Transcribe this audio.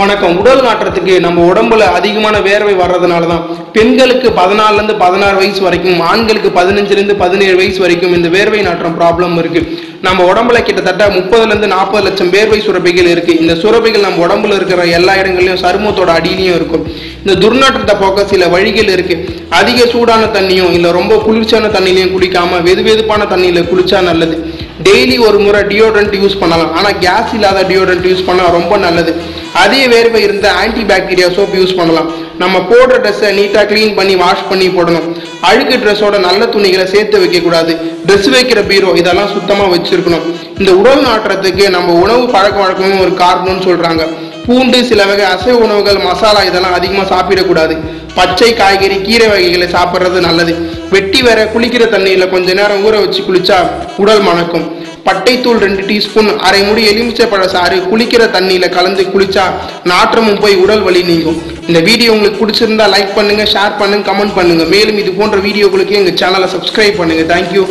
வணக்கம். உடல் நாற்றத்துக்கு நம்ம உடம்புல அதிகமான வேர்வை வர்றதுனால தான் பெண்களுக்கு பதினாலுலேருந்து பதினாறு வயசு வரைக்கும் ஆண்களுக்கு பதினஞ்சுலேருந்து பதினேழு வயசு வரைக்கும் இந்த வேர்வை நாற்றம் ப்ராப்ளம் இருக்குது நம்ம உடம்புல கிட்டத்தட்ட முப்பதுலேருந்து நாற்பது லட்சம் வேர்வை சுரப்பிகள் இருக்குது இந்த சுரப்பிகள் நம்ம உடம்புல இருக்கிற எல்லா இடங்கள்லையும் சருமத்தோட அடியிலையும் இருக்கும். இந்த துர்நாற்றத்தை போக்க சில வழிகள் இருக்குது அதிக சூடான தண்ணியும் இல்லை ரொம்ப குளிர்ச்சியான தண்ணிலையும் குளிக்காமல் வெது வெதுப்பான தண்ணியில் குளிச்சா நல்லது. டெய்லி ஒரு முறை டியோட்ரண்ட் யூஸ் பண்ணலாம். ஆனால் கேஸ் இல்லாத டியோட்ரண்ட் யூஸ் பண்ணால் ரொம்ப நல்லது. அதே வேர்வை இருந்த ஆன்டி பாக்டீரியா சோப் யூஸ் பண்ணலாம். நம்ம போடுற ட்ரெஸ்ஸை நீட்டாக க்ளீன் பண்ணி வாஷ் பண்ணி போடணும். அழுக்கு ட்ரெஸ்ஸோட நல்ல துணிகளை சேர்த்து வைக்கக்கூடாது. ட்ரெஸ் வைக்கிற பீரோ இதெல்லாம் சுத்தமாக வச்சுருக்கணும். இந்த உடல் நாற்றத்துக்கு நம்ம உணவு பழக்க வழக்கமும் ஒரு காரணம்னு சொல்கிறாங்க பூண்டு சில வகை அசைவ உணவுகள் மசாலா இதெல்லாம் அதிகமாக சாப்பிடக்கூடாது. பச்சை காய்கறி கீரை வகைகளை சாப்பிட்றது நல்லது. வெட்டி வேற குளிக்கிற தண்ணியில் கொஞ்ச நேரம் ஊற வச்சு குளிச்சா உடல் மணக்கும். பட்டைத்தூள் ரெண்டு டீஸ்பூன் அரை முடி எலுமிச்சை பழ சாறு குளிக்கிற தண்ணியில் கலந்து குளிச்சா நாற்றமும் போய் உடல் வலி நீங்கும். இந்த வீடியோ உங்களுக்கு பிடிச்சிருந்தா லைக் பண்ணுங்க ஷேர் பண்ணுங்க கமெண்ட் பண்ணுங்க. மேலும் இது போன்ற வீடியோகளுக்கு எங்கள் சேனலை சப்ஸ்கிரைப் பண்ணுங்க. தேங்க்யூ